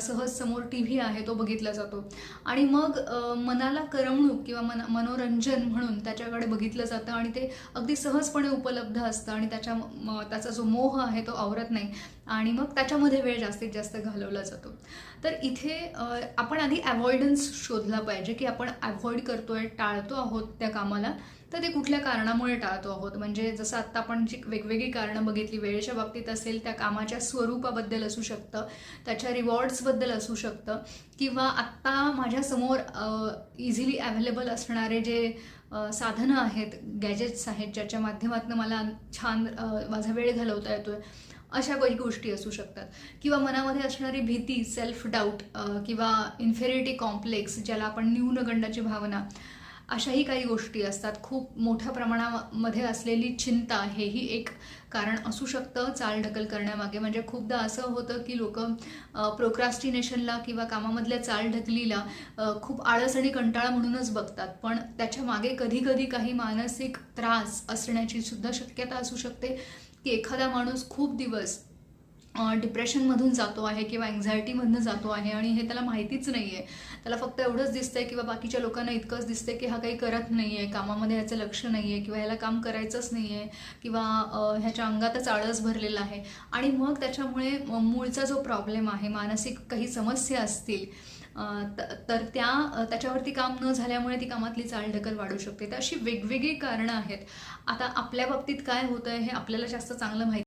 सहज समोर T V आहे तो बघितला जातो. आणि मग मनाला करमणूक किंवा मन मनोरंजन म्हणून त्याच्याकडे बघितलं जातं आणि ते अगदी सहजपणे उपलब्ध असतं आणि त्याच्या त्याचा जो मोह आहे तो आवरत नाही आणि मग त्याच्यामध्ये वेळ जास्तीत जास्त घालवला जातो. तर इथे आपण आधी अवॉइडन्स शोधला पाहिजे की आपण अवॉइड करतोय टाळतो आहोत त्या कामाला. तर ते कुठल्या कारणामुळे टाळतो आहोत? म्हणजे जसं आत्ता आपण जी वेगवेगळी कारणं बघितली वेळेच्या बाबतीत असेल त्या कामाच्या स्वरूपाबद्दल असू शकतं त्याच्या रिवॉर्ड्सबद्दल असू शकतं किंवा आत्ता माझ्यासमोर इझिली अवेलेबल असणारे जे साधनं आहेत गॅजेट्स आहेत ज्याच्या माध्यमातून मला छान माझा वेळ घालवता येतो आहे अशा काही गोष्टी असू शकतात. किंवा मनामध्ये असणारी भीती सेल्फ डाऊट किंवा इन्फेरिटी कॉम्प्लेक्स ज्याला आपण न्यूनगंडाची भावना अशाही काही गोष्टी असतात. खूप मोठ्या प्रमाणामध्ये असलेली चिंता हेही एक कारण असू शकतं चालढकल करण्यामागे. म्हणजे खूपदा असं होतं की लोक प्रोक्रास्टिनेशनला किंवा कामामधल्या चालढकलीला खूप आळस आणि कंटाळा म्हणूनच बघतात. पण त्याच्यामागे कधी कधी काही मानसिक त्रास असण्याची सुद्धा शक्यता असू शकते. की एखादा माणूस खूप दिवस डिप्रेशनमधून जातो आहे किंवा अँझायटीमधनं जातो आहे आणि हे त्याला माहितीच नाही आहे त्याला फक्त एवढंच दिसतंय किंवा बाकीच्या लोकांना इतकंच दिसतंय की हा काही करत नाही आहे कामामध्ये ह्याचं लक्ष नाही आहे किंवा ह्याला काम करायचंच नाही आहे किंवा ह्याच्या अंगातच आळस भरलेला आहे. आणि मग त्याच्यामुळे मूळचा जो प्रॉब्लेम आहे मानसिक काही समस्या असतील तर त्या त्याच्यावरती काम न झाल्यामुळे ती कामातली चालढकल वाढू शकते. तर अशी वेगवेगळी कारणं आहेत. आता आपल्या बाबतीत काय होतं आहे हे आपल्याला जास्त चांगलं माहिती